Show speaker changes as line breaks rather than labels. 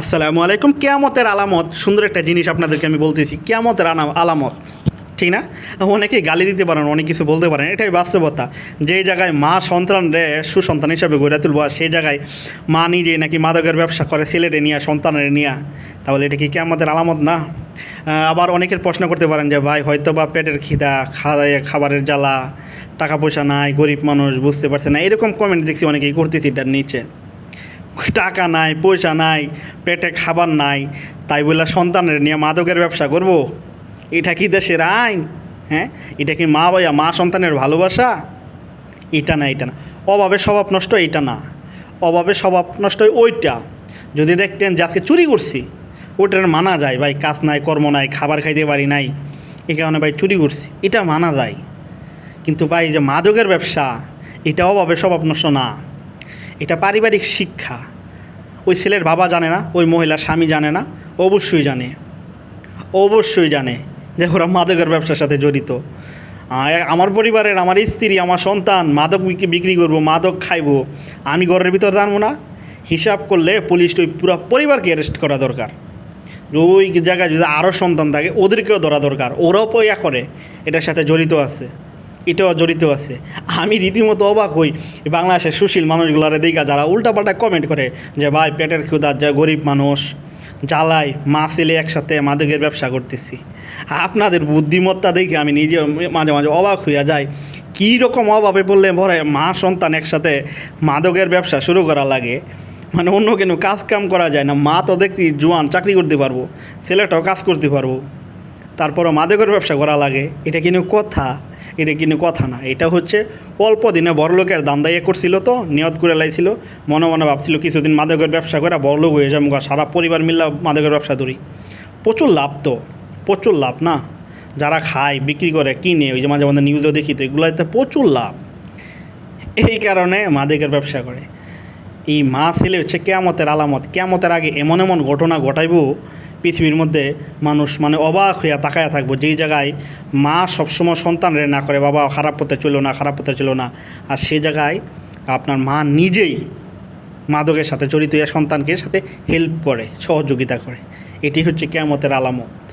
আসসালামু আলাইকুম। কেয়ামতের আলামত, সুন্দর একটা জিনিস আপনাদেরকে আমি বলতেছি, কেয়ামতের আলামত, ঠিক না? অনেকেই গালি দিতে পারেন, অনেক কিছু বলতে পারেন, এটাই বাস্তবতা। যে জায়গায় মা সন্তান রে, সুসন্তান হিসাবে গড়ে তুলবো, আর সেই জায়গায় মা নিজেই নাকি মাদকের ব্যবসা করে, ছেলেরে নিয়ে, সন্তানের নিয়ে, তাহলে এটা কি কেয়ামতের আলামত না? আবার অনেকের প্রশ্ন করতে পারেন যে, ভাই, হয়তো বা পেটের খিদা খাবারের জ্বালা, টাকা পয়সা নাই, গরিব মানুষ, বুঝতে পারছে না। এরকম কমেন্ট দেখছি অনেকেই করতেছি এটার নিচে। টাকা নাই, পয়সা নাই, পেটে খাবার নাই, তাই বলে সন্তানের নিয়ে মাদকের ব্যবসা করব? এটা কি দেশের আইন? হ্যাঁ? এটা কি মা ভাইয়া, মা সন্তানের ভালোবাসা? এটা না এটা না। অভাবে স্বভাব নষ্ট, এটা না। অভাবে স্বভাব নষ্ট ওইটা। যদি দেখতেন যে আজকে চুরি করছি, ওটার মানা যায়। ভাই, কাজ নাই, কর্ম নাই, খাবার খাইতে পারি নাই এই কারণে ভাই চুরি করছি, এটা মানা যায়। কিন্তু ভাই যে মাদকের ব্যবসা, এটা অভাবে স্বভাব নষ্ট না। এটা পারিবারিক শিক্ষা। ওই ছেলের বাবা জানে না, ওই মহিলার স্বামী জানে না, অবশ্যই জানে। অবশ্যই জানে যে ওরা মাদকের ব্যবসার সাথে জড়িত। আমার পরিবারের আমার স্ত্রী, আমার সন্তান, মাদক বিক্রি- করব, মাদক খাইবো, আমি ঘরের ভিতর জানব না। হিসাব করলে পুলিশ ওই পুরো পরিবারকে অ্যারেস্ট করা দরকার। ওই জায়গায় যদি আরও সন্তান থাকে, ওদেরকেও ধরা দরকার। ওরাও পয়া করে, এটার সাথে জড়িত আছে। এটাও জড়িত আছে। আমি রীতিমতো অবাক হই বাংলাদেশের সুশীল মানুষগুলারে দেখা যারা উল্টাপাল্টা কমেন্ট করে যে, ভাই, পেটের ক্ষুদা যা গরিব মানুষ জ্বালাই মা ছেলে একসাথে মাদকের ব্যবসা করতেছি। আপনাদের বুদ্ধিমত্তা দেখে আমি নিজে মাঝে মাঝে অবাক হইয়া যাই। কী রকম অভাবে বললে পরে মা, সন্তান একসাথে মাদকের ব্যবসা শুরু করা লাগে? মানে অন্য কেন কাজ কাম করা যায় না। মা তো দেখছি জোয়ান, চাকরি করতে পারব, ছেলেটাও কাজ করতে পারব। তারপরও মাদকের ব্যবসা করা লাগে। এটা কিন্তু কথা। এটা কিন্তু কথা না। এটা হচ্ছে অল্প দিনে বড়লোকের দান্দাইয়ে করছিল তো, নিয়ত করে লাইছিল। মনে মনে ভাবছিল কিছুদিন মাদকের ব্যবসা করে বড়লোক হয়ে যাব সারা পরিবার মিল্লা মাদকের ব্যবসা ধরি প্রচুর লাভ তো। প্রচুর লাভ না? যারা খায়, বিক্রি করে, কিনে, ওই যে মাঝে মাঝে নিউজও দেখি তো, এগুলোতে প্রচুর লাভ। এই কারণে মাদকের ব্যবসা করে। এই মা ছেলে হচ্ছে কেয়ামতের আলামত। কেয়ামতের আগে এমন এমন ঘটনা ঘটাইব পৃথিবীর মধ্যে মানুষ মানে অবাক হইয়া তাকায়া থাকব। যেই জায়গায় মা সবসময় সন্তানরে না করে বাবা খারাপ পথে চলো না, খারাপ পথে চলো না। আর সে জায়গায় আপনার মা নিজেই মাদকের সাথে জড়িত হইয়া সন্তানকে সাথে হেল্প করে, সহযোগিতা করে। এটি হচ্ছে কেয়ামতের আলামত।